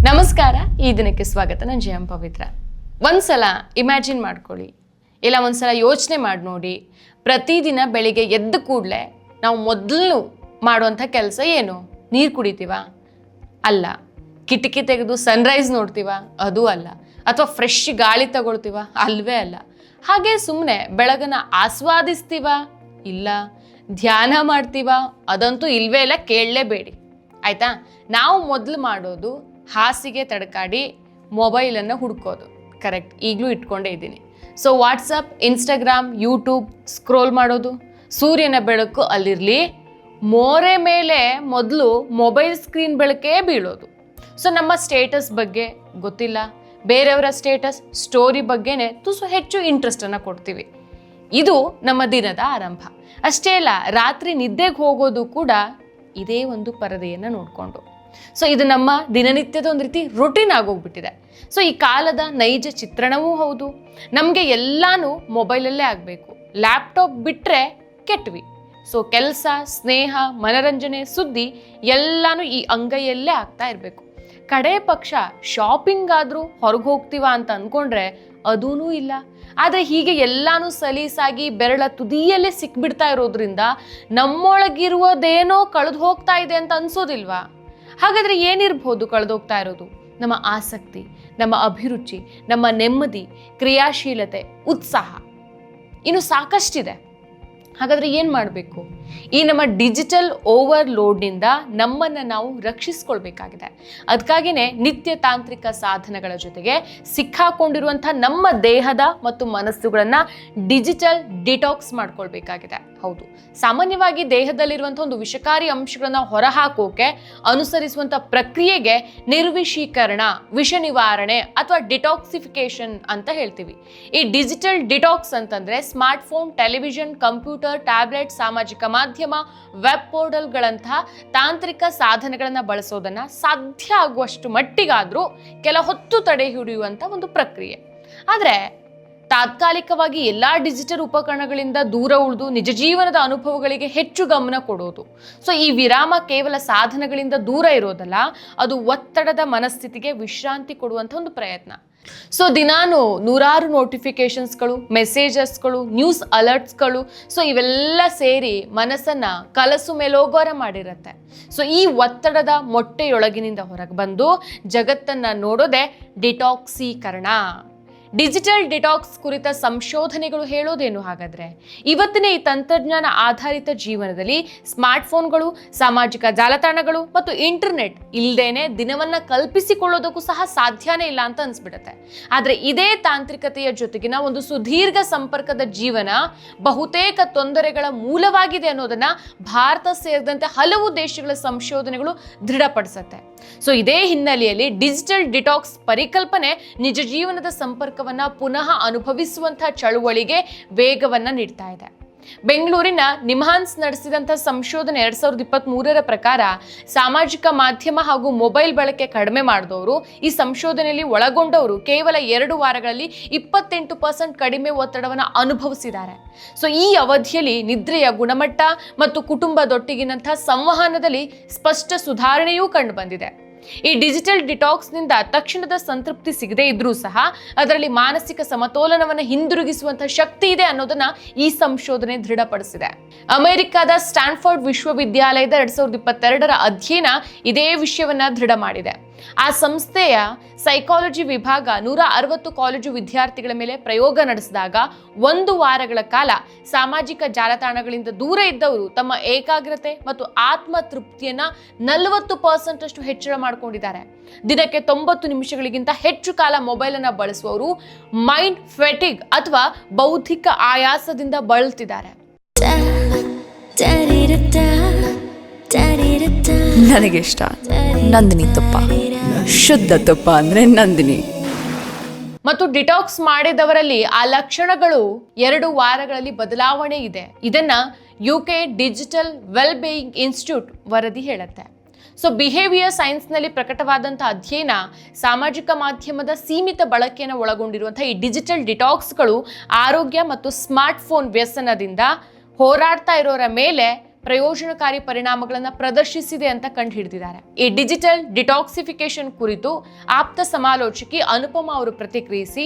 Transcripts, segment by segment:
ನಮಸ್ಕಾರ, ಈ ದಿನಕ್ಕೆ ಸ್ವಾಗತ. ನಾನು ಜಯಂ ಪವಿತ್ರ. ಒಂದ್ಸಲ ಇಮ್ಯಾಜಿನ್ ಮಾಡ್ಕೊಳ್ಳಿ. ಇಲ್ಲ, ಒಂದ್ಸಲ ಯೋಚನೆ ಮಾಡಿ ನೋಡಿ. ಪ್ರತಿದಿನ ಬೆಳಿಗ್ಗೆ ಎದ್ದ ಕೂಡಲೇ ನಾವು ಮೊದಲು ಮಾಡುವಂಥ ಕೆಲಸ ಏನು? ನೀರು ಕುಡಿತೀವ? ಅಲ್ಲ. ಕಿಟಕಿ ತೆಗೆದು ಸನ್ರೈಸ್ ನೋಡ್ತೀವ? ಅದು ಅಲ್ಲ. ಅಥವಾ ಫ್ರೆಶ್ ಗಾಳಿ ತಗೊಳ್ತೀವ? ಅಲ್ವೇ ಅಲ್ಲ. ಹಾಗೆ ಸುಮ್ಮನೆ ಬೆಳಗನ್ನ ಆಸ್ವಾದಿಸ್ತೀವ? ಇಲ್ಲ. ಧ್ಯಾನ ಮಾಡ್ತೀವ? ಅದಂತೂ ಇಲ್ವೇ ಇಲ್ಲ, ಕೇಳಲೇಬೇಡಿ. ಆಯಿತಾ? ನಾವು ಮೊದಲು ಮಾಡೋದು ಹಾಸಿಗೆ ತಡ್ಕಾಡಿ ಮೊಬೈಲನ್ನು ಹುಡ್ಕೋದು. ಕರೆಕ್ಟ್ ಈಗಲೂ ಇಟ್ಕೊಂಡೇ ಇದ್ದೀನಿ. So WhatsApp Instagram YouTube scroll ಮಾಡೋದು. ಸೂರ್ಯನ ಬೆಳಕು ಅಲ್ಲಿರಲಿ. ಮೋರೆ ಮೇಲೆ ಮೊದಲು ಮೊಬೈಲ್ ಸ್ಕ್ರೀನ್ ಬೆಳಕೇ ಬೀಳೋದು. ಸೊ ನಮ್ಮ ಸ್ಟೇಟಸ್ ಬಗ್ಗೆ ಗೊತ್ತಿಲ್ಲ. ಬೇರೆಯವರ ಸ್ಟೇಟಸ್ ಸ್ಟೋರಿ ಬಗ್ಗೆನೇ ತುಸು ಹೆಚ್ಚು ಇಂಟ್ರೆಸ್ಟನ್ನು ಕೊಡ್ತೀವಿ. ಇದು ನಮ್ಮ ದಿನದ ಆರಂಭ. ಅಷ್ಟೇ ಅಲ್ಲ, ರಾತ್ರಿ ನಿದ್ದೆಗೆ ಹೋಗೋದು ಕೂಡ ಇದೇ ಒಂದು ಪರದೆಯನ್ನು ನೋಡಿಕೊಂಡು. ಸೊ ಇದು ನಮ್ಮ ದಿನನಿತ್ಯದ ಒಂದು ರೀತಿ ರುಟೀನ್ ಆಗೋಗ್ಬಿಟ್ಟಿದೆ. ಸೊ ಈ ಕಾಲದ ನೈಜ ಚಿತ್ರಣವೂ ಹೌದು. ನಮಗೆ ಎಲ್ಲಾನು ಮೊಬೈಲಲ್ಲೇ ಆಗಬೇಕು. ಲ್ಯಾಪ್ಟಾಪ್ ಬಿಟ್ಟರೆ ಕೆಟ್ವಿ. ಸೊ ಕೆಲಸ, ಸ್ನೇಹ, ಮನರಂಜನೆ, ಸುದ್ದಿ ಎಲ್ಲಾನು ಈ ಅಂಗೈಯಲ್ಲೇ ಆಗ್ತಾ ಇರಬೇಕು. ಕಡೆ ಪಕ್ಷ ಶಾಪಿಂಗ್ ಆದರೂ ಹೊರಗೆ ಹೋಗ್ತೀವ ಅಂತ ಅಂದ್ಕೊಂಡ್ರೆ ಅದೂ ಇಲ್ಲ. ಆದರೆ ಹೀಗೆ ಎಲ್ಲಾನು ಸಲೀಸಾಗಿ ಬೆರಳ ತುದಿಯಲ್ಲೇ ಸಿಕ್ಬಿಡ್ತಾ ಇರೋದ್ರಿಂದ ನಮ್ಮೊಳಗಿರುವುದೇನೋ ಕಳೆದು ಹೋಗ್ತಾ ಇದೆ ಅಂತ ಅನ್ಸೋದಿಲ್ವಾ? ಹಾಗಾದ್ರೆ ಏನಿರ್ಬೋದು ಕಳೆದೋಗ್ತಾ ಇರೋದು? ನಮ್ಮ ಆಸಕ್ತಿ, ನಮ್ಮ ಅಭಿರುಚಿ, ನಮ್ಮ ನೆಮ್ಮದಿ, ಕ್ರಿಯಾಶೀಲತೆ, ಉತ್ಸಾಹ. ಇನ್ನು ಸಾಕಷ್ಟಿದೆ. ಹಾಗಾದ್ರೆ ಏನು ಮಾಡಬೇಕು? ಈ ನಮ್ಮ ಡಿಜಿಟಲ್ ಓವರ್ಲೋಡ್ನಿಂದ ನಮ್ಮನ್ನು ನಾವು ರಕ್ಷಿಸ್ಕೊಳ್ಬೇಕಾಗಿದೆ. ಅದಕ್ಕಾಗಿಯೇ ನಿತ್ಯ ತಾಂತ್ರಿಕ ಸಾಧನಗಳ ಜೊತೆಗೆ ಸಿಕ್ಕಾಕೊಂಡಿರುವಂಥ ನಮ್ಮ ದೇಹದ ಮತ್ತು ಮನಸ್ಸುಗಳನ್ನು ಡಿಜಿಟಲ್ ಡಿಟಾಕ್ಸ್ ಮಾಡ್ಕೊಳ್ಬೇಕಾಗಿದೆ. ಹೌದು, ಸಾಮಾನ್ಯವಾಗಿ ದೇಹದಲ್ಲಿರುವಂಥ ಒಂದು ವಿಷಕಾರಿ ಅಂಶಗಳನ್ನು ಹೊರಹಾಕೋಕೆ ಅನುಸರಿಸುವಂಥ ಪ್ರಕ್ರಿಯೆಗೆ ನಿರ್ವಿಷೀಕರಣ, ವಿಷ ನಿವಾರಣೆ ಅಥವಾ ಡಿಟಾಕ್ಸಿಫಿಕೇಶನ್ ಅಂತ ಹೇಳ್ತೀವಿ. ಈ ಡಿಜಿಟಲ್ ಡಿಟಾಕ್ಸ್ ಅಂತಂದ್ರೆ ಸ್ಮಾರ್ಟ್ಫೋನ್, ಟೆಲಿವಿಷನ್, ಕಂಪ್ಯೂಟರ್, ಟ್ಯಾಬ್ಲೆಟ್, ಸಾಮಾಜಿಕ ಮಾಧ್ಯಮ ವೆಬ್ ಪೋರ್ಟಲ್ಗಳಂತಹ ತಾಂತ್ರಿಕ ಸಾಧನಗಳನ್ನು ಬಳಸೋದನ್ನ ಸಾಧ್ಯ ಆಗುವಷ್ಟು ಮಟ್ಟಿಗಾದರೂ ಕೆಲ ಹೊತ್ತು ತಡೆ ಹಿಡಿಯುವಂಥ ಒಂದು ಪ್ರಕ್ರಿಯೆ. ಆದರೆ ತಾತ್ಕಾಲಿಕವಾಗಿ ಎಲ್ಲ ಡಿಜಿಟಲ್ ಉಪಕರಣಗಳಿಂದ ದೂರ ಉಳಿದು ನಿಜ ಜೀವನದ ಅನುಭವಗಳಿಗೆ ಹೆಚ್ಚು ಗಮನ ಕೊಡೋದು. ಸೊ ಈ ವಿರಾಮ ಕೇವಲ ಸಾಧನಗಳಿಂದ ದೂರ ಇರೋದಲ್ಲ, ಅದು ಒತ್ತಡದ ಮನಸ್ಥಿತಿಗೆ ವಿಶ್ರಾಂತಿ ಕೊಡುವಂಥ ಒಂದು ಪ್ರಯತ್ನ. ಸೊ ದಿನಾನು ನೂರಾರು ನೋಟಿಫಿಕೇಶನ್ಸ್ಗಳು ಮೆಸೇಜಸ್ಗಳು ನ್ಯೂಸ್ ಅಲರ್ಟ್ಸ್ಗಳು ಸೊ ಇವೆಲ್ಲ ಸೇರಿ ಮನಸ್ಸನ್ನು ಕಲಸು ಮೇಲೋಗರ ಮಾಡಿರುತ್ತೆ. ಸೊ ಈ ಒತ್ತಡದ ಮೊಟ್ಟೆಯೊಳಗಿನಿಂದ ಹೊರಗೆ ಬಂದು ಜಗತ್ತನ್ನ ನೋಡೋದೆ ಡಿಟಾಕ್ಸೀಕರಣ. ಡಿಜಿಟಲ್ ಡಿಟಾಕ್ಸ್ ಕುರಿತ ಸಂಶೋಧನೆಗಳು ಹೇಳೋದೇನು ಹಾಗಾದ್ರೆ? ಇವತ್ತಿನ ಈ ತಂತ್ರಜ್ಞಾನ ಆಧಾರಿತ ಜೀವನದಲ್ಲಿ ಸ್ಮಾರ್ಟ್ಫೋನ್ಗಳು, ಸಾಮಾಜಿಕ ಜಾಲತಾಣಗಳು ಮತ್ತು ಇಂಟರ್ನೆಟ್ ಇಲ್ಲದೇನೆ ದಿನವನ್ನ ಕಲ್ಪಿಸಿಕೊಳ್ಳೋದಕ್ಕೂ ಸಹ ಸಾಧ್ಯನೇ ಇಲ್ಲ ಅಂತ ಅನ್ಸ್ಬಿಡುತ್ತೆ. ಆದ್ರೆ ಇದೇ ತಾಂತ್ರಿಕತೆಯ ಜೊತೆಗಿನ ಒಂದು ಸುದೀರ್ಘ ಸಂಪರ್ಕದ ಜೀವನ ಬಹುತೇಕ ತೊಂದರೆಗಳ ಮೂಲವಾಗಿದೆ ಅನ್ನೋದನ್ನ ಭಾರತ ಸೇರಿದಂತೆ ಹಲವು ದೇಶಗಳ ಸಂಶೋಧನೆಗಳು ದೃಢಪಡಿಸುತ್ತೆ. ಸೊ ಇದೇ ಹಿನ್ನೆಲೆಯಲ್ಲಿ ಡಿಜಿಟಲ್ ಡಿಟಾಕ್ಸ್ ಪರಿಕಲ್ಪನೆ ನಿಜ ಜೀವನದ ಸಂಪರ್ಕವನ್ನ ಪುನಃ ಅನುಭವಿಸುವಂಥ ಚಳುವಳಿಗೆ ವೇಗವನ್ನ ನೀಡ್ತಾ ಇದೆ. ಬೆಂಗಳೂರಿನ ನಿಮ್ಹಾನ್ಸ್ ನಡೆಸಿದಂಥ ಸಂಶೋಧನೆ ಎರಡ್ ಸಾವಿರದ ಇಪ್ಪತ್ತ್ ಮೂರರ ಪ್ರಕಾರ ಸಾಮಾಜಿಕ ಮಾಧ್ಯಮ ಹಾಗೂ ಮೊಬೈಲ್ ಬಳಕೆ ಕಡಿಮೆ ಮಾಡಿದವರು, ಈ ಸಂಶೋಧನೆಯಲ್ಲಿ ಒಳಗೊಂಡವರು ಕೇವಲ ಎರಡು ವಾರಗಳಲ್ಲಿ ಇಪ್ಪತ್ತೆಂಟು ಪರ್ಸೆಂಟ್ ಕಡಿಮೆ ಒತ್ತಡವನ್ನು ಅನುಭವಿಸಿದ್ದಾರೆ. ಸೊ, ಈ ಅವಧಿಯಲ್ಲಿ ನಿದ್ರೆಯ ಗುಣಮಟ್ಟ ಮತ್ತು ಕುಟುಂಬದೊಟ್ಟಿಗಿನಂಥ ಸಂವಹನದಲ್ಲಿ ಸ್ಪಷ್ಟ ಸುಧಾರಣೆಯೂ ಕಂಡು ಬಂದಿದೆ. ಈ ಡಿಜಿಟಲ್ ಡಿಟಾಕ್ಸ್ನಿಂದ ತಕ್ಷಣದ ಸಂತೃಪ್ತಿ ಸಿಗದೇ ಇದ್ರೂ ಸಹ ಅದರಲ್ಲಿ ಮಾನಸಿಕ ಸಮತೋಲನವನ್ನು ಹಿಂದಿರುಗಿಸುವಂತಹ ಶಕ್ತಿ ಇದೆ ಅನ್ನೋದನ್ನ ಈ ಸಂಶೋಧನೆ ದೃಢಪಡಿಸಿದೆ. ಅಮೆರಿಕದ ಸ್ಟ್ಯಾನ್ಫೋರ್ಡ್ ವಿಶ್ವವಿದ್ಯಾಲಯದ ಎರಡ್ ಸಾವಿರದ ಇಪ್ಪತ್ತೆರಡರ ಅಧ್ಯಯನ ಇದೇ ವಿಷಯವನ್ನ ದೃಢ ಮಾಡಿದೆ. ಆ ಸಂಸ್ಥೆಯ ಸೈಕಾಲಜಿ ವಿಭಾಗ ನೂರ ಅರವತ್ತು ಕಾಲೇಜು ವಿದ್ಯಾರ್ಥಿಗಳ ಮೇಲೆ ಪ್ರಯೋಗ ನಡೆಸಿದಾಗ ಒಂದು ವಾರಗಳ ಕಾಲ ಸಾಮಾಜಿಕ ಜಾಲತಾಣಗಳಿಂದ ದೂರ ಇದ್ದವರು ತಮ್ಮ ಏಕಾಗ್ರತೆ ಮತ್ತು ಆತ್ಮ ತೃಪ್ತಿಯನ್ನ ನಲವತ್ತು ಪರ್ಸೆಂಟ್ ಅಷ್ಟು ಹೆಚ್ಚಳ ಮಾಡಿಕೊಂಡಿದ್ದಾರೆ. ದಿನಕ್ಕೆ ತೊಂಬತ್ತು ನಿಮಿಷಗಳಿಗಿಂತ ಹೆಚ್ಚು ಕಾಲ ಮೊಬೈಲ್ ಅನ್ನ ಬಳಸುವವರು ಮೈಂಡ್ ಫೆಟಿಗ್ ಅಥವಾ ಬೌದ್ಧಿಕ ಆಯಾಸದಿಂದ ಬಳಲ್ತಿದ್ದಾರೆ. ನನಗೆ ಇಷ್ಟ. ನಂದಿನಿ ತುಪ್ಪ. ಶುದ್ಧ ತುಪ್ಪ ಅಂದ್ರೆ ನಂದಿನಿ. ಮತ್ತು ಡಿಟಾಕ್ಸ್ ಮಾಡಿದವರಲ್ಲಿ ಆ ಲಕ್ಷಣಗಳು ಎರಡು ವಾರಗಳಲ್ಲಿ ಬದಲಾವಣೆ ಇದೆ. ಇದನ್ನ U K digital well being institute ವರದಿ ಹೇಳುತ್ತೆ. ಸೊ ಬಿಹೇವಿಯರ್ ಸೈನ್ಸ್ನಲ್ಲಿ ಪ್ರಕಟವಾದಂಥ ಅಧ್ಯಯನ ಸಾಮಾಜಿಕ ಮಾಧ್ಯಮದ ಸೀಮಿತ ಬಳಕೆಯನ್ನು ಒಳಗೊಂಡಿರುವಂಥ ಈ ಡಿಜಿಟಲ್ ಡಿಟಾಕ್ಸ್ಗಳು ಆರೋಗ್ಯ ಮತ್ತು ಸ್ಮಾರ್ಟ್ಫೋನ್ ವ್ಯಸನದಿಂದ ಹೋರಾಡ್ತಾ ಇರೋರ ಮೇಲೆ ಪ್ರಯೋಜನಕಾರಿ ಪರಿಣಾಮಗಳನ್ನು ಪ್ರದರ್ಶಿಸಿದೆ ಅಂತ ಕಂಡು ಹಿಡಿದಿದ್ದಾರೆ ಈ ಡಿಜಿಟಲ್ ಡಿಟಾಕ್ಸಿಫಿಕೇಶನ್ ಕುರಿತು ಆಪ್ತ ಸಮಾಲೋಚಕಿ ಅನುಪಮ ಅವರು ಪ್ರತಿಕ್ರಿಯಿಸಿ,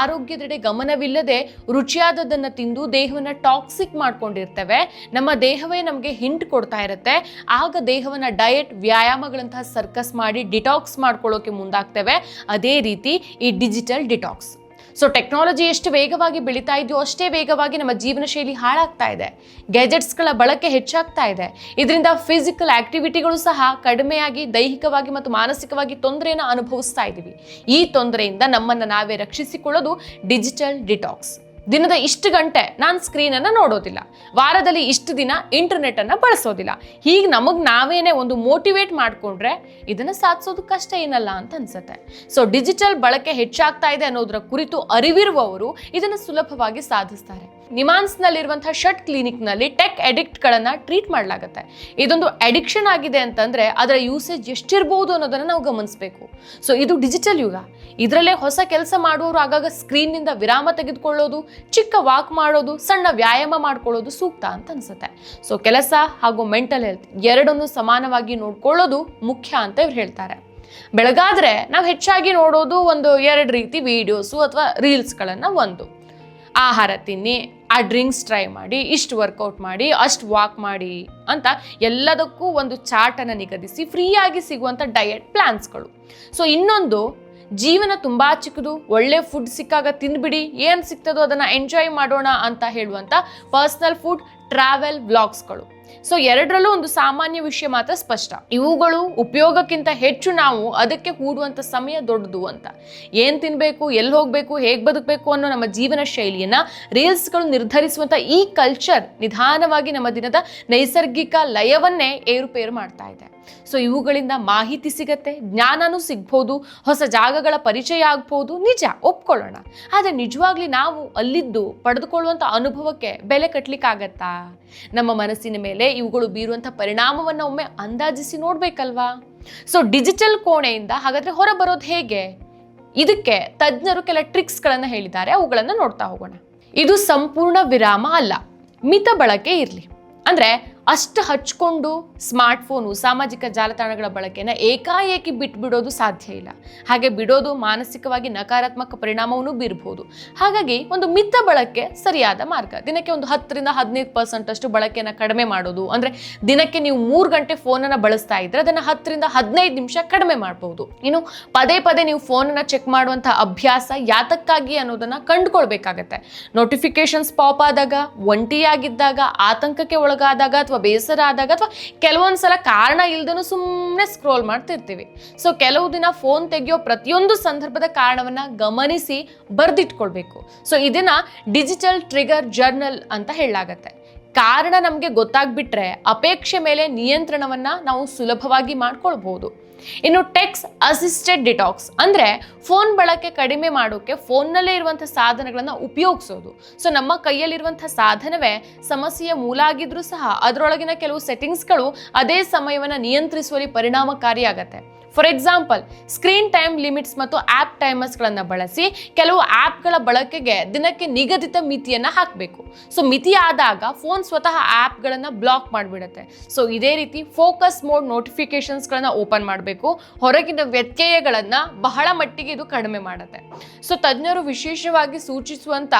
ಆರೋಗ್ಯದೆಡೆ ಗಮನವಿಲ್ಲದೆ ರುಚಿಯಾದದನ್ನು ತಿಂದು ದೇಹವನ್ನು ಟಾಕ್ಸಿಕ್ ಮಾಡ್ಕೊಂಡಿರ್ತೇವೆ. ನಮ್ಮ ದೇಹವೇ ನಮಗೆ ಹಿಂಟ್ ಕೊಡ್ತಾ ಇರುತ್ತೆ. ಆಗ ದೇಹವನ್ನು ಡಯಟ್, ವ್ಯಾಯಾಮಗಳಂತಹ ಸರ್ಕಸ್ ಮಾಡಿ ಡಿಟಾಕ್ಸ್ ಮಾಡ್ಕೊಳ್ಳೋಕೆ ಮುಂದಾಗ್ತೇವೆ. ಅದೇ ರೀತಿ ಈ ಡಿಜಿಟಲ್ ಡಿಟಾಕ್ಸ್. ಸೊ ಟೆಕ್ನಾಲಜಿ ಎಷ್ಟು ವೇಗವಾಗಿ ಬೆಳೀತಾ ಇದೆಯೋ ಅಷ್ಟೇ ವೇಗವಾಗಿ ನಮ್ಮ ಜೀವನ ಶೈಲಿ ಹಾಳಾಗ್ತಾ ಇದೆ. ಗ್ಯಾಜೆಟ್ಸ್ಗಳ ಬಳಕೆ ಹೆಚ್ಚಾಗ್ತಾ ಇದೆ. ಇದರಿಂದ ಫಿಸಿಕಲ್ ಆಕ್ಟಿವಿಟಿಗಳು ಸಹ ಕಡಿಮೆಯಾಗಿ, ದೈಹಿಕವಾಗಿ ಮತ್ತು ಮಾನಸಿಕವಾಗಿ ತೊಂದರೆಯನ್ನು ಅನುಭವಿಸ್ತಾ ಇದ್ದೀವಿ ಈ ತೊಂದರೆಯಿಂದ ನಮ್ಮನ್ನು ನಾವೇ ರಕ್ಷಿಸಿಕೊಳ್ಳೋದು ಡಿಜಿಟಲ್ ಡಿಟಾಕ್ಸ್ ದಿನದ ಇಷ್ಟು ಗಂಟೆ ನಾನು ಸ್ಕ್ರೀನನ್ನು ನೋಡೋದಿಲ್ಲ. ವಾರದಲ್ಲಿ ಇಷ್ಟು ದಿನ ಇಂಟರ್ನೆಟನ್ನು ಬಳಸೋದಿಲ್ಲ. ಹೀಗೆ ನಮಗೆ ನಾವೇನೇ ಒಂದು ಮೋಟಿವೇಟ್ ಮಾಡಿಕೊಂಡ್ರೆ ಇದನ್ನು ಸಾಧಿಸೋದು ಕಷ್ಟ ಏನಲ್ಲ ಅಂತ ಅನ್ಸುತ್ತೆ. ಸೊ ಡಿಜಿಟಲ್ ಬಳಕೆ ಹೆಚ್ಚಾಗ್ತಾ ಇದೆ ಅನ್ನೋದರ ಕುರಿತು ಅರಿವಿರುವವರು ಇದನ್ನು ಸುಲಭವಾಗಿ ಸಾಧಿಸ್ತಾರೆ. ನಿಮಾನ್ಸ್ನಲ್ಲಿರುವಂತಹ ಶಟ್ ಕ್ಲಿನಿಕ್ನಲ್ಲಿ ಟೆಕ್ ಅಡಿಕ್ಟ್ ಗಳನ್ನ ಟ್ರೀಟ್ ಮಾಡಲಾಗುತ್ತೆ. ಇದೊಂದು ಅಡಿಕ್ಷನ್ ಆಗಿದೆ ಅಂತಂದ್ರೆ ಅದರ ಯೂಸೇಜ್ ಎಷ್ಟಿರಬಹುದು ಅನ್ನೋದನ್ನ ನಾವು ಗಮನಿಸಬೇಕು. ಸೊ, ಇದು ಡಿಜಿಟಲ್ ಯುಗ. ಇದರಲ್ಲೇ ಹೊಸ ಕೆಲಸ ಮಾಡುವವರು ಆಗಾಗ ಸ್ಕ್ರೀನ್ನಿಂದ ವಿರಾಮ ತೆಗೆದುಕೊಳ್ಳೋದು, ಚಿಕ್ಕ ವಾಕ್ ಮಾಡೋದು, ಸಣ್ಣ ವ್ಯಾಯಾಮ ಮಾಡ್ಕೊಳ್ಳೋದು ಸೂಕ್ತ ಅಂತ ಅನ್ಸುತ್ತೆ. ಸೊ, ಕೆಲಸ ಹಾಗೂ ಮೆಂಟಲ್ ಹೆಲ್ತ್ ಎರಡನ್ನೂ ಸಮಾನವಾಗಿ ನೋಡ್ಕೊಳ್ಳೋದು ಮುಖ್ಯ ಅಂತ ಇವ್ರು ಹೇಳ್ತಾರೆ. ಬೆಳಗಾದ್ರೆ ನಾವು ಹೆಚ್ಚಾಗಿ ನೋಡೋದು ಒಂದು ಎರಡು ರೀತಿ ವಿಡಿಯೋಸು ಅಥವಾ ರೀಲ್ಸ್ಗಳನ್ನು ಒಂದು. ಆಹಾರ ತಿನ್ನಿ, ಆ ಡ್ರಿಂಕ್ಸ್ ಟ್ರೈ ಮಾಡಿ, ಇಷ್ಟು ವರ್ಕೌಟ್ ಮಾಡಿ, ಅಷ್ಟು ವಾಕ್ ಮಾಡಿ ಅಂತ ಎಲ್ಲದಕ್ಕೂ ಒಂದು ಚಾರ್ಟನ್ನು ನಿಗದಿಸಿ ಫ್ರೀಯಾಗಿ ಸಿಗುವಂಥ ಡಯಟ್ ಪ್ಲ್ಯಾನ್ಸ್ಗಳು ಸೊ ಇನ್ನೊಂದು, ಜೀವನ ತುಂಬ ಚಿಕ್ಕದು, ಒಳ್ಳೆ ಫುಡ್ ಸಿಕ್ಕಾಗ ತಿಂದ್ಬಿಡಿ, ಏನು ಸಿಗ್ತದೋ ಅದನ್ನು ಎಂಜಾಯ್ ಮಾಡೋಣ ಅಂತ ಹೇಳುವಂಥ ಪರ್ಸ್ನಲ್ ಫುಡ್ ಟ್ರಾವೆಲ್ ವ್ಲಾಗ್ಸ್ಗಳು ಸೊ ಎರಡರಲ್ಲೂ ಒಂದು ಸಾಮಾನ್ಯ ವಿಷಯ ಮಾತ್ರ ಸ್ಪಷ್ಟ. ಇವುಗಳು ಉಪಯೋಗಕ್ಕಿಂತ ಹೆಚ್ಚು ನಾವು ಅದಕ್ಕೆ ಹೂಡುವಂಥ ಸಮಯ ದೊಡ್ಡದು ಅಂತ. ಏನು ತಿನ್ನಬೇಕು ಎಲ್ಲಿ ಹೋಗಬೇಕು, ಹೇಗೆ ಬದುಕಬೇಕು ಅನ್ನೋ ನಮ್ಮ ಜೀವನ ಶೈಲಿಯನ್ನು ರೀಲ್ಸ್ಗಳು ನಿರ್ಧರಿಸುವಂಥ ಈ ಕಲ್ಚರ್ ನಿಧಾನವಾಗಿ ನಮ್ಮ ದಿನದ ನೈಸರ್ಗಿಕ ಲಯವನ್ನೇ ಏರುಪೇರು ಮಾಡ್ತಾ ಇದೆ. ಸೊ ಇವುಗಳಿಂದ ಮಾಹಿತಿ ಸಿಗತ್ತೆ, ಜ್ಞಾನನೂ ಸಿಗ್ಬೋದು, ಹೊಸ ಜಾಗಗಳ ಪರಿಚಯ ಆಗ್ಬೋದು, ನಿಜ ಒಪ್ಕೊಳ್ಳೋಣ. ಆದರೆ ನಿಜವಾಗ್ಲಿ ನಾವು ಅಲ್ಲಿದ್ದು ಪಡೆದುಕೊಳ್ಳುವಂಥ ಅನುಭವಕ್ಕೆ ಬೆಲೆ ಕಟ್ಟಲಿಕ್ಕಾಗತ್ತಾ ನಮ್ಮ ಮನಸ್ಸಿನ ಮೇಲೆ ಇವುಗಳು ಬೀರುವಂಥ ಪರಿಣಾಮವನ್ನು ಒಮ್ಮೆ ಅಂದಾಜಿಸಿ ನೋಡಬೇಕಲ್ವಾ? ಸೊ ಡಿಜಿಟಲ್ ಕೋಣೆಯಿಂದ ಹಾಗಾದ್ರೆ ಹೊರ ಬರೋದು ಹೇಗೆ? ಇದಕ್ಕೆ ತಜ್ಞರು ಕೆಲ ಟ್ರಿಕ್ಸ್ಗಳನ್ನು ಹೇಳಿದ್ದಾರೆ, ಅವುಗಳನ್ನು ನೋಡ್ತಾ ಹೋಗೋಣ. ಇದು ಸಂಪೂರ್ಣ ವಿರಾಮ ಅಲ್ಲ, ಮಿತ ಬಳಕೆ ಇರಲಿ. ಅಂದರೆ ಅಷ್ಟು ಹಚ್ಕೊಂಡು ಸ್ಮಾರ್ಟ್ಫೋನು, ಸಾಮಾಜಿಕ ಜಾಲತಾಣಗಳ ಬಳಕೆನ ಏಕಾಏಕಿ ಬಿಟ್ಬಿಡೋದು ಸಾಧ್ಯ ಇಲ್ಲ. ಹಾಗೆ ಬಿಡೋದು ಮಾನಸಿಕವಾಗಿ ನಕಾರಾತ್ಮಕ ಪರಿಣಾಮವನ್ನು ಬೀರ್ಬೋದು. ಹಾಗಾಗಿ ಒಂದು ಮಿತ ಬಳಕೆ ಸರಿಯಾದ ಮಾರ್ಗ. ದಿನಕ್ಕೆ ಒಂದು ಹತ್ತರಿಂದ ಹದಿನೈದು ಪರ್ಸೆಂಟ್ ಅಷ್ಟು ಬಳಕೆಯನ್ನು ಕಡಿಮೆ ಮಾಡೋದು. ಅಂದರೆ ದಿನಕ್ಕೆ ನೀವು ಮೂರು ಗಂಟೆ ಫೋನನ್ನು ಬಳಸ್ತಾ ಇದ್ರೆ ಅದನ್ನು ಹತ್ತರಿಂದ ಹದಿನೈದು ನಿಮಿಷ ಕಡಿಮೆ ಮಾಡಬಹುದು ಇನ್ನು ಪದೇ ಪದೇ ನೀವು ಫೋನನ್ನು ಚೆಕ್ ಮಾಡುವಂಥ ಅಭ್ಯಾಸ ಯಾತಕ್ಕಾಗಿ ಅನ್ನೋದನ್ನು ಕಂಡುಕೊಳ್ಬೇಕಾಗತ್ತೆ. ನೋಟಿಫಿಕೇಶನ್ಸ್ ಪಾಪ್ ಆದಾಗ, ಒಂಟಿಯಾಗಿದ್ದಾಗ, ಆತಂಕಕ್ಕೆ ಒಳಗಾದಾಗ ಅಥವಾ ಬೇಸರ ಆದಾಗ ಅಥವಾ ಕೆಲವೊಂದು ಸಲ ಕಾರಣ ಇಲ್ದನು ಸುಮ್ಮನೆ ಸ್ಕ್ರೋಲ್ ಮಾಡ್ತಿರ್ತೀವಿ. ಸೊ ಕೆಲವು ದಿನ ಫೋನ್ ತೆಗೆಯೋ ಪ್ರತಿಯೊಂದು ಸಂದರ್ಭದ ಕಾರಣವನ್ನ ಗಮನಿಸಿ ಬರೆದಿಟ್ಕೊಳ್ಬೇಕು. ಸೊ ಇದನ್ನ ಡಿಜಿಟಲ್ ಟ್ರಿಗರ್ ಜರ್ನಲ್ ಅಂತ ಹೇಳಲಾಗತ್ತೆ. ಕಾರಣ ನಮಗೆ ಗೊತ್ತಾಗ್ಬಿಟ್ರೆ ಅಪೇಕ್ಷೆ ಮೇಲೆ ನಿಯಂತ್ರಣವನ್ನ ನಾವು ಸುಲಭವಾಗಿ ಮಾಡ್ಕೊಳ್ಬಹುದು ಇನ್ನು ಟೆಕ್ಸ್ ಅಸಿಸ್ಟೆಡ್ ಡಿಟಾಕ್ಸ್, ಅಂದರೆ ಫೋನ್ ಬಳಕೆ ಕಡಿಮೆ ಮಾಡೋಕ್ಕೆ ಫೋನ್ನಲ್ಲೇ ಇರುವಂಥ ಸಾಧನಗಳನ್ನು ಉಪಯೋಗಿಸೋದು. ಸೊ ನಮ್ಮ ಕೈಯಲ್ಲಿರುವಂಥ ಸಾಧನವೇ ಸಮಸ್ಯೆಯ ಮೂಲ ಆಗಿದ್ರೂ ಸಹ, ಅದರೊಳಗಿನ ಕೆಲವು ಸೆಟ್ಟಿಂಗ್ಸ್ಗಳು ಅದೇ ಸಮಯವನ್ನು ನಿಯಂತ್ರಿಸುವಲ್ಲಿ ಪರಿಣಾಮಕಾರಿಯಾಗತ್ತೆ. For example screen time limits ಮತ್ತು ಆ್ಯಪ್ ಟೈಮರ್ಸ್ಗಳನ್ನು ಬಳಸಿ ಕೆಲವು ಆ್ಯಪ್ಗಳ ಬಳಕೆಗೆ ದಿನಕ್ಕೆ ನಿಗದಿತ ಮಿತಿಯನ್ನು ಹಾಕಬೇಕು. ಸೊ ಮಿತಿ ಆದಾಗ ಫೋನ್ ಸ್ವತಃ ಆ್ಯಪ್ಗಳನ್ನು ಬ್ಲಾಕ್ ಮಾಡಿಬಿಡುತ್ತೆ. ಸೊ ಇದೇ ರೀತಿ ಫೋಕಸ್ ಮೋಡ್ ನೋಟಿಫಿಕೇಶನ್ಸ್ಗಳನ್ನು ಓಪನ್ ಮಾಡಬೇಕು. ಹೊರಗಿನ ವ್ಯತ್ಯಯಗಳನ್ನು ಬಹಳ ಮಟ್ಟಿಗೆ ಇದು ಕಡಿಮೆ ಮಾಡುತ್ತೆ. ಸೊ ತಜ್ಞರು ವಿಶೇಷವಾಗಿ ಸೂಚಿಸುವಂಥ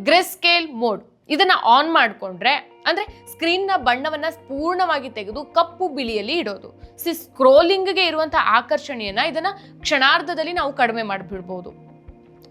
ಗ್ರೆಸ್ಕೇಲ್ ಮೋಡ್ ಇದನ್ನ ಆನ್ ಮಾಡಿಕೊಂಡ್ರೆ ಅಂದ್ರೆ ಸ್ಕ್ರೀನ್ನ ಬಣ್ಣವನ್ನ ಪೂರ್ಣವಾಗಿ ತೆಗೆದು ಕಪ್ಪು ಬಿಳಿಯಲ್ಲಿ ಇಡೋದು. ಸಿ ಸ್ಕ್ರೋಲಿಂಗ್ಗೆ ಇರುವಂಥ ಆಕರ್ಷಣೆಯನ್ನ ಇದನ್ನ ಕ್ಷಣಾರ್ಧದಲ್ಲಿ ನಾವು ಕಡಿಮೆ ಮಾಡಿಬಿಡ್ಬೋದು.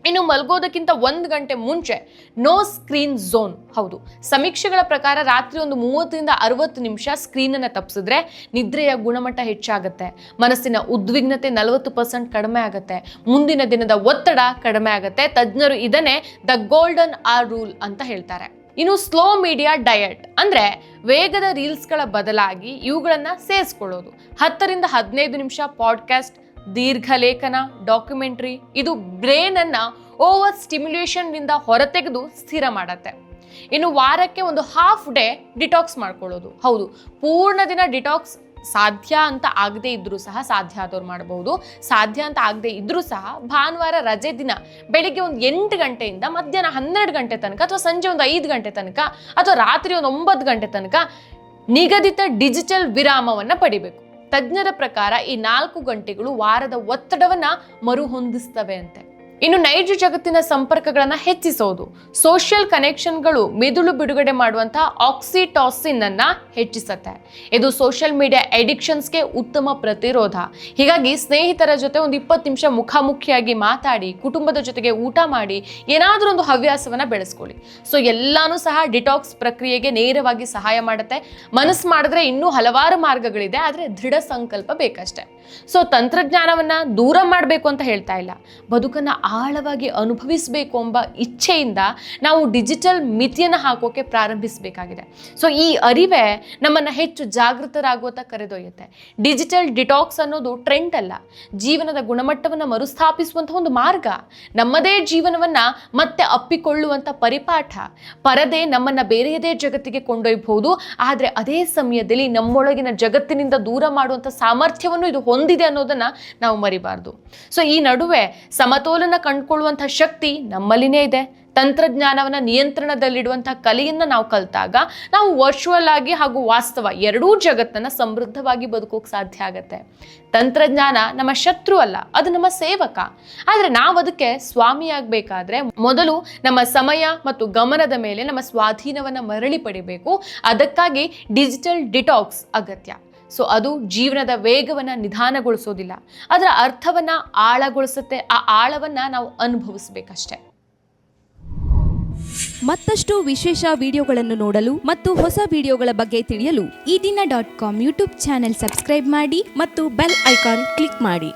ಇನ್ನು ಮಲಗೋದಕ್ಕಿಂತ ಒಂದು ಗಂಟೆ ಮುಂಚೆ ನೋ ಸ್ಕ್ರೀನ್ ಝೋನ್ ಹೌದು. ಸಮೀಕ್ಷೆಗಳ ಪ್ರಕಾರ ರಾತ್ರಿ ಒಂದು ಮೂವತ್ತರಿಂದ ಅರವತ್ತು ನಿಮಿಷ ಸ್ಕ್ರೀನನ್ನು ತಪ್ಪಿಸಿದ್ರೆ ನಿದ್ರೆಯ ಗುಣಮಟ್ಟ ಹೆಚ್ಚಾಗುತ್ತೆ. ಮನಸ್ಸಿನ ಉದ್ವಿಗ್ನತೆ ನಲವತ್ತು ಪರ್ಸೆಂಟ್ ಕಡಿಮೆ ಆಗುತ್ತೆ. ಮುಂದಿನ ದಿನದ ಒತ್ತಡ ಕಡಿಮೆ ಆಗುತ್ತೆ. ತಜ್ಞರು ಇದನ್ನೇ ದ ಗೋಲ್ಡನ್ ಆರ್ ರೂಲ್ ಅಂತ ಹೇಳ್ತಾರೆ. ಇನ್ನು ಸ್ಲೋ ಮೀಡಿಯಾ ಡಯಟ್ ಅಂದ್ರೆ ವೇಗದ ರೀಲ್ಸ್ಗಳ ಬದಲಾಗಿ ಇವುಗಳನ್ನು ಸೇರಿಸ್ಕೊಳ್ಳೋದು. ಹತ್ತರಿಂದ ಹದಿನೈದು ನಿಮಿಷ ಪಾಡ್ಕಾಸ್ಟ್ ದೀರ್ಘ ಲೇಖನ, ಡಾಕ್ಯುಮೆಂಟ್ರಿ, ಇದು ಬ್ರೇನ್ ಅನ್ನ ಓವರ್ ಸ್ಟಿಮ್ಯುಲೇಷನ್ನಿಂದ ಹೊರತೆಗೆದು ಸ್ಥಿರ ಮಾಡತ್ತೆ. ಇನ್ನು ವಾರಕ್ಕೆ ಒಂದು ಹಾಫ್ ಡೇ ಡಿಟಾಕ್ಸ್ ಮಾಡ್ಕೊಳ್ಳೋದು. ಹೌದು, ಪೂರ್ಣ ದಿನ ಡಿಟಾಕ್ಸ್ ಸಾಧ್ಯ ಅಂತ ಆಗದೇ ಇದ್ದರೂ ಸಹ ಸಾಧ್ಯ ಆದವ್ರು ಮಾಡಬಹುದು ಸಾಧ್ಯ ಅಂತ ಆಗದೇ ಇದ್ದರೂ ಸಹ ಭಾನುವಾರ ರಜೆ ದಿನ ಬೆಳಿಗ್ಗೆ ಒಂದು ಎಂಟು ಗಂಟೆಯಿಂದ ಮಧ್ಯಾಹ್ನ ಹನ್ನೆರಡು ಗಂಟೆ ತನಕ ಅಥವಾ ಸಂಜೆ ಒಂದು ಐದು ಗಂಟೆ ತನಕ ಅಥವಾ ರಾತ್ರಿ ಒಂದು ಒಂಬತ್ತು ಗಂಟೆ ತನಕ ನಿಗದಿತ ಡಿಜಿಟಲ್ ವಿರಾಮವನ್ನು ಪಡಿಬೇಕು. ತಜ್ಞರ ಪ್ರಕಾರ ಈ ನಾಲ್ಕು ಗಂಟೆಗಳು ವಾರದ ಒತ್ತಡವನ್ನು ಮರುಹೊಂದಿಸ್ತವೆ ಅಂತೆ. ಇನ್ನು ನೈಜ ಜಗತ್ತಿನ ಸಂಪರ್ಕಗಳನ್ನು ಹೆಚ್ಚಿಸೋದು. ಸೋಷಿಯಲ್ ಕನೆಕ್ಷನ್ಗಳು ಮೆದುಳು ಬಿಡುಗಡೆ ಮಾಡುವಂತಹ ಆಕ್ಸಿಟಾಸಿನ್ ಅನ್ನ ಹೆಚ್ಚಿಸುತ್ತೆ. ಇದು ಸೋಷಿಯಲ್ ಮೀಡಿಯಾ ಎಡಿಕ್ಷನ್ಸ್ಗೆ ಉತ್ತಮ ಪ್ರತಿರೋಧ. ಹೀಗಾಗಿ ಸ್ನೇಹಿತರ ಜೊತೆ ಒಂದು ಇಪ್ಪತ್ತು ನಿಮಿಷ ಮುಖಾಮುಖಿಯಾಗಿ ಮಾತಾಡಿ, ಕುಟುಂಬದ ಜೊತೆಗೆ ಊಟ ಮಾಡಿ, ಏನಾದರೂ ಒಂದು ಹವ್ಯಾಸವನ್ನ ಬೆಳೆಸ್ಕೊಳ್ಳಿ. ಸೊ ಎಲ್ಲಾನು ಸಹ ಡಿಟಾಕ್ಸ್ ಪ್ರಕ್ರಿಯೆಗೆ ನೇರವಾಗಿ ಸಹಾಯ ಮಾಡುತ್ತೆ. ಮನಸ್ಸು ಮಾಡಿದ್ರೆ ಇನ್ನೂ ಹಲವಾರು ಮಾರ್ಗಗಳಿದೆ, ಆದರೆ ದೃಢ ಸಂಕಲ್ಪ ಬೇಕಷ್ಟೆ. ಸೊ ತಂತ್ರಜ್ಞಾನವನ್ನ ದೂರ ಮಾಡಬೇಕು ಅಂತ ಹೇಳ್ತಾ ಇಲ್ಲ. ಬದುಕನ್ನ ಆಳವಾಗಿ ಅನುಭವಿಸಬೇಕು ಎಂಬ ಇಚ್ಛೆಯಿಂದ ನಾವು ಡಿಜಿಟಲ್ ಮಿತಿಯನ್ನು ಹಾಕೋಕೆ ಪ್ರಾರಂಭಿಸಬೇಕಾಗಿದೆ. ಸೊ ಈ ಅರಿವೇ ನಮ್ಮನ್ನು ಹೆಚ್ಚು ಜಾಗೃತರಾಗುವಂತ ಕರೆದೊಯ್ಯುತ್ತೆ. ಡಿಜಿಟಲ್ ಡಿಟಾಕ್ಸ್ ಅನ್ನೋದು ಟ್ರೆಂಡ್ ಅಲ್ಲ. ಜೀವನದ ಗುಣಮಟ್ಟವನ್ನು ಮರುಸ್ಥಾಪಿಸುವಂಥ ಒಂದು ಮಾರ್ಗ. ನಮ್ಮದೇ ಜೀವನವನ್ನ ಮತ್ತೆ ಅಪ್ಪಿಕೊಳ್ಳುವಂಥ ಪರಿಪಾಠ. ಪರದೆ ನಮ್ಮನ್ನು ಬೇರೆಯದೇ ಜಗತ್ತಿಗೆ ಕೊಂಡೊಯ್ಯಬಹುದು ಆದರೆ ಅದೇ ಸಮಯದಲ್ಲಿ ನಮ್ಮೊಳಗಿನ ಜಗತ್ತಿನಿಂದ ದೂರ ಮಾಡುವಂಥ ಸಾಮರ್ಥ್ಯವನ್ನು ಇದು ಹೊಂದಿದೆ ಅನ್ನೋದನ್ನ ನಾವು ಮರಿಬಾರ್ದು. ಸೊ ಈ ನಡುವೆ ಸಮತೋಲನ ಕಂಡುಕೊಳ್ಳುವಂಥ ಶಕ್ತಿ ನಮ್ಮಲ್ಲಿನೇ ಇದೆ. ತಂತ್ರಜ್ಞಾನವನ್ನ ನಿಯಂತ್ರಣದಲ್ಲಿಡುವಂತಹ ಕಲೆಯನ್ನು ನಾವು ಕಲಿತಾಗ ನಾವು ವರ್ಚುವಲ್ ಆಗಿ ಹಾಗೂ ವಾಸ್ತವ ಎರಡೂ ಜಗತ್ತನ್ನ ಸಮೃದ್ಧವಾಗಿ ಬದುಕೋಕೆ ಸಾಧ್ಯ ಆಗತ್ತೆ. ತಂತ್ರಜ್ಞಾನ ನಮ್ಮ ಶತ್ರು ಅಲ್ಲ, ಅದು ನಮ್ಮ ಸೇವಕ. ಆದರೆ ನಾವು ಅದಕ್ಕೆ ಸ್ವಾಮಿಯಾಗಬೇಕಾದ್ರೆ ಮೊದಲು ನಮ್ಮ ಸಮಯ ಮತ್ತು ಗಮನದ ಮೇಲೆ ನಮ್ಮ ಸ್ವಾಧೀನವನ್ನು ಮರಳಿ ಪಡಿಬೇಕು. ಅದಕ್ಕಾಗಿ ಡಿಜಿಟಲ್ ಡಿಟಾಕ್ಸ್ ಅಗತ್ಯ. ಸೊ ಅದು ಜೀವನದ ವೇಗವನ್ನು ನಿಧಾನಗೊಳಿಸೋದಿಲ್ಲ. ಅದರ ಅರ್ಥವನ್ನು ಆಳಗೊಳಿಸುತ್ತೆ. ಆ ಆಳವನ್ನು ನಾವು ಅನುಭವಿಸ್ಬೇಕಷ್ಟೆ. ಮತ್ತಷ್ಟು ವಿಶೇಷ ವಿಡಿಯೋಗಳನ್ನು ನೋಡಲು ಮತ್ತು ಹೊಸ ವಿಡಿಯೋಗಳ ಬಗ್ಗೆ ತಿಳಿಯಲು Ee Dina dot com YouTube channel subscribe ಮಾಡಿ ಮತ್ತು ಬೆಲ್ ಐಕಾನ್ ಕ್ಲಿಕ್ ಮಾಡಿ.